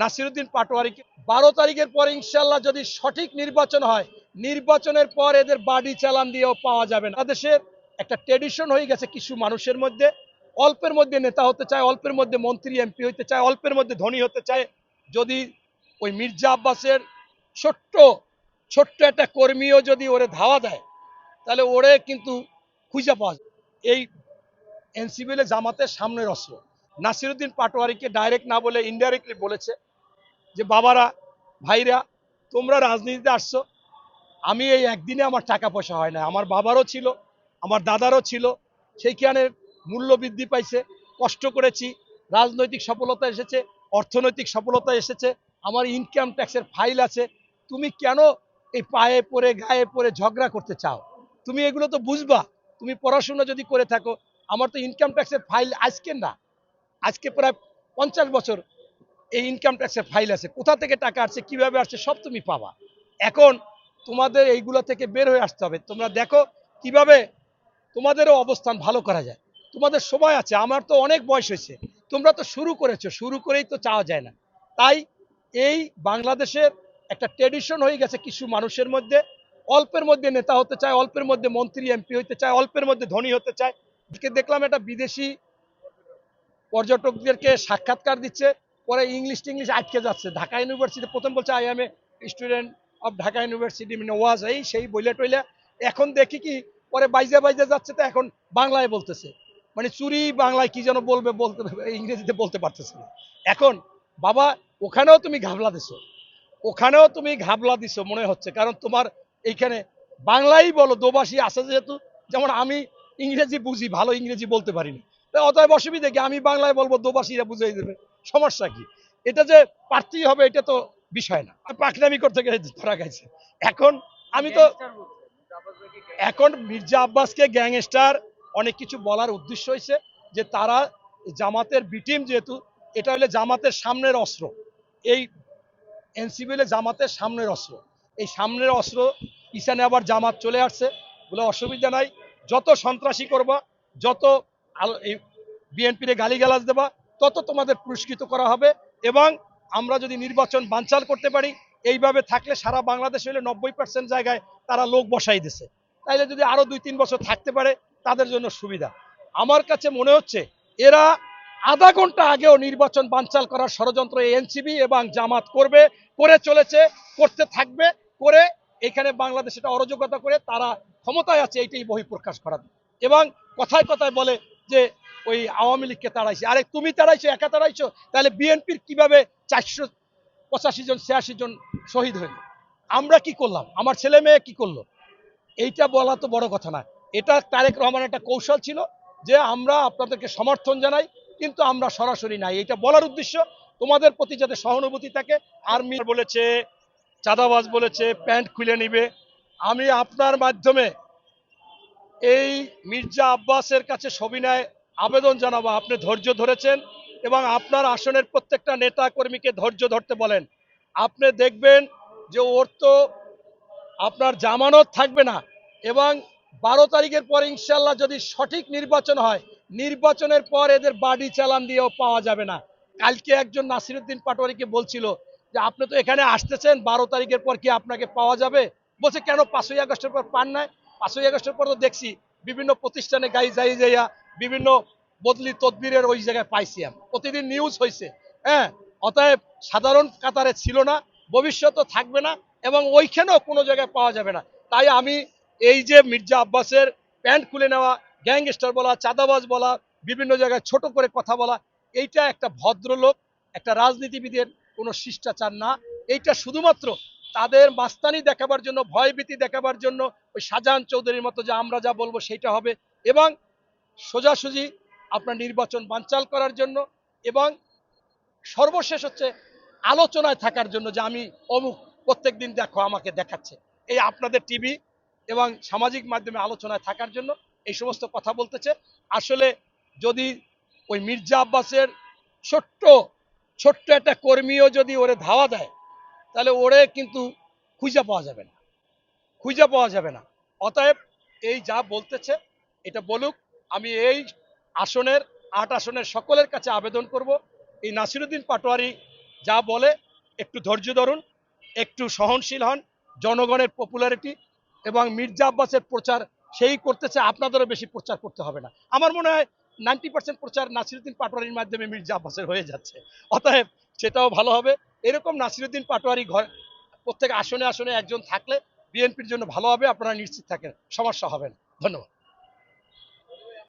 নাসিরুদ্দিন পাটোয়ারিকে বারো তারিখের পরে ইনশাল্লাহ যদি সঠিক নির্বাচন হয়, নির্বাচনের পর এদের বাড়ি চালান দিয়েও পাওয়া যাবে না। দেশের একটা ট্রেডিশন হয়ে গেছে কিছু মানুষের মধ্যে। অল্পের মধ্যে নেতা হতে চায়, অল্পের মধ্যে মন্ত্রী, এমপি হতে চায়, অল্পের মধ্যে ধনী হতে চায়। যদি ওই মির্জা আব্বাসের ছোট্ট ছোট্ট একটা কর্মীও যদি ওরে ধাওয়া দেয়, তাহলে ওরে কিন্তু খুঁজে পাওয়া যায়। এই এনসিবিএল জামাতের সামনের অস্ত্র। নাসিরুদ্দিন পাটোয়ারিকে ডাইরেক্ট না বলে ইনডাইরেক্টলি বলেছে। যে, বাবারা, ভাইরা, তোমরা রাজনীতিতে আসছো। আমি এই একদিনে আমার টাকা পয়সা হয় না আমার বাবারও ছিল, আমার দাদারও ছিল। সেইখানে মূল্য বৃদ্ধি পাইছে, কষ্ট করেছি। রাজনৈতিক সফলতা এসেছে, অর্থনৈতিক সফলতা এসেছে। আমার ইনকাম ট্যাক্সের ফাইল আছে। তুমি কেন এই পায়ে পড়ে, গায়ে পড়ে ঝগড়া করতে চাও? তুমি এগুলো তো বুঝবা। তুমি পড়াশোনা যদি করে থাকো, আমার তো ইনকাম ট্যাক্সের ফাইল আজকে না। আজকে প্রায় পঞ্চাশ বছর এই ইনকাম ট্যাক্সের ফাইল আছে, কোথা থেকে টাকা আসছে, কীভাবে আসছে, সব তুমি পাবা। এখন তোমাদের এইগুলো থেকে বের হয়ে আসতে হবে। তোমরা দেখো কীভাবে তোমাদেরও অবস্থান ভালো করা যায়। তোমাদের সময় আছে, আমার তো অনেক বয়স হয়েছে। তোমরা তো শুরু করেছ, শুরু করেই তো চাওয়া যায় না। তাই এই বাংলাদেশের একটা ট্রেডিশন হয়ে গেছে কিছু মানুষের মধ্যে। অল্পের মধ্যে নেতা হতে চায়, অল্পের মধ্যে মন্ত্রী এমপি হতে চায়, অল্পের মধ্যে ধনী হতে চায়। দেখলাম একটা বিদেশি পর্যটকদেরকে সাক্ষাৎকার দিচ্ছে। পরে ইংলিশ টিংলিশ আটকে যাচ্ছে। ঢাকা ইউনিভার্সিটি প্রথম বলছে I am a student of Dhaka university মানে ওয়াজ, এই সেই বইলে টইলে। এখন দেখি কি, পরে বাইজে বাইজে যাচ্ছে তো এখন বাংলায় বলতেছে। মানে চুরি বাংলায় কি যেন বলবে, বলতে ইংরেজিতে বলতে পারতেছে না। এখন, বাবা, ওখানেও তুমি ঘাবলা দিছো। ওখানেও তুমি ঘাবলা দিছো, মনে হচ্ছে। কারণ তোমার এইখানে বাংলাই বলো দোবাসী আছে যেহেতু, যেমন আমি ইংরেজি বুঝি, ভালো ইংরেজি বলতে পারিনি। অতএব অসুবিধা কি, আমি বাংলায় বলব দোবাসীরা বুঝিয়ে দেবে। সমস্যা কি? এটা যে প্রার্থী হবে এটা তো বিষয় না। পাকনামি করতে গেলে ধরা গেছে এখন আমি তো এখন মির্জা আব্বাসকে গ্যাংস্টার অনেক কিছু বলার উদ্দেশ্য হয়েছে যে তারা জামাতের বিটিম যেহেতু এটা হলে জামাতের সামনের অস্ত্র। এই এনসিবিএল জামাতের সামনের অস্ত্র। এই সামনের অস্ত্র পিছনে আবার জামাত চলে আসছে বলে অসুবিধা নাই। যত সন্ত্রাসী করবা যত বিএনপির গালিগালাজ দেবা তত তোমাদের পুরস্কৃত করা হবে এবং আমরা যদি নির্বাচন বানচাল করতে পারি, এইভাবে থাকলে সারা বাংলাদেশে হলে নব্বই পার্সেন্ট জায়গায় তারা লোক বসাই দিছে। তাইলে যদি আরও দুই তিন বছর থাকতে পারে, তাদের জন্য সুবিধা। আমার কাছে মনে হচ্ছে, এরা আধা ঘণ্টা আগেও নির্বাচন বানচাল করার ষড়যন্ত্র এনসিবি এবং জামাত করবে, করে চলেছে, করতে থাকবে, করে এখানে বাংলাদেশ এটা অরাজকতা করে তারা ক্ষমতায় আছে, এইটাই বহিঃপ্রকাশ করা এবং কথায় কথায় বলে যে ওই আওয়ামী লীগকে তাড়াইছে। আরে তুমি তাড়াইছো, একা তাড়াইছো? তাহলে বিএনপির কীভাবে চারশো পঁচাশি জন, ছিয়াশি জন শহীদ হইল? আমরা কি করলাম? আমার ছেলে মেয়ে কি করল? এইটা বলা তো বড় কথা না। এটা তারেক রহমান একটা কৌশল ছিল যে আমরা আপনাদেরকে সমর্থন জানাই, কিন্তু আমরা সরাসরি নাই। এটা বলার উদ্দেশ্য, তোমাদের প্রতি যাতে সহানুভূতি থাকে, আর্মি বলেছে, চাঁদাবাজ বলেছে, প্যান্ট খুলে নিবে। আমি আপনার মাধ্যমে এই মির্জা আব্বাসের কাছে সবিনয় আবেদন জানাব, আপনি ধৈর্য ধরেছেন এবং আপনার আসনের প্রত্যেকটা নেতা কর্মীকে ধৈর্য ধরতে বলেন। আপনি দেখবেন যে ওর তো আপনার জামানত থাকবে না এবং বারো তারিখের পর ইনশাল্লাহ যদি সঠিক নির্বাচন হয়, নির্বাচনের পর এদের বাড়ি চালান দিয়েও পাওয়া যাবে না। কালকে একজন নাসিরুদ্দিন পাটোয়ারিকে বলছিল যে, আপনি তো এখানে আসতেছেন, বারো তারিখের পর কি আপনাকে পাওয়া যাবে? বলছে, কেন পাঁচই আগস্টের পর পান নাই? পাঁচই আগস্টের পর তো দেখছি বিভিন্ন প্রতিষ্ঠানে গাই যাই যাইয়া বিভিন্ন বদলি তদবিরের ওই জায়গায় পাইছি আমি। প্রতিদিন নিউজ হয়েছে হ্যাঁ? অতএব সাধারণ কাতারে ছিল না ভবিষ্যতও থাকবে না এবং ওইখানেও কোনো জায়গায় পাওয়া যাবে না। তাই আমি এই যে মির্জা আব্বাসের প্যান্ট খুলে নেওয়া, গ্যাংস্টার বলা, চাঁদাবাজ বলা, বিভিন্ন জায়গায় ছোট করে কথা বলা, এইটা একটা ভদ্রলোক, একটা রাজনীতিবিদের কোনো শিষ্টাচার না। এইটা শুধুমাত্র তাদের মাস্তানি দেখাবার জন্য, ভয়ভীতি দেখাবার জন্য, ওই শাহজাহান চৌধুরীর মতো যে আমরা যা বলব সেইটা হবে এবং সোজাসুজি আপনার নির্বাচন বানচাল করার জন্য এবং সর্বশেষ হচ্ছে আলোচনায় থাকার জন্য যে আমি অমুক প্রত্যেকদিন দেখো আমাকে দেখাচ্ছে। এই আপনাদের টিভি এবং সামাজিক মাধ্যমে আলোচনায় থাকার জন্য এই সমস্ত কথা বলতেছে। আসলে যদি ওই মির্জা আব্বাসের ছোট্ট ছোট্ট একটা কর্মীও যদি ওরে ধাওয়া দেয়, তাহলে ওরে কিন্তু খুঁজে পাওয়া যাবে না। খুঁজে পাওয়া যাবে না। অতএব এই যা বলতেছে, এটা বলুক আমি এই আসনের আট আসনের সকলের কাছে আবেদন করব। এই নাসিরুদ্দিন পাটোয়ারি যা বলে, একটু ধৈর্য ধরুন, একটু সহনশীল হন, জনগণের পপুলারিটি এবং মির্জা আব্বাসের প্রচার, সেই করতেছে আপনাদেরও বেশি প্রচার করতে হবে না। আমার মনে হয় নাইনটি পার্সেন্ট প্রচার নাসিরুদ্দিন পাটোয়ারির মাধ্যমে মির্জা আব্বাসের হয়ে যাচ্ছে। অতএব সেটাও ভালো হবে। এরকম নাসিরুদ্দিন পাটোয়ারি ঘর, প্রত্যেক আসনে আসনে একজন থাকলে বিএনপির জন্য ভালো হবে, আপনারা নিশ্চিত থাকেন, সমস্যা হবে না। ধন্যবাদ।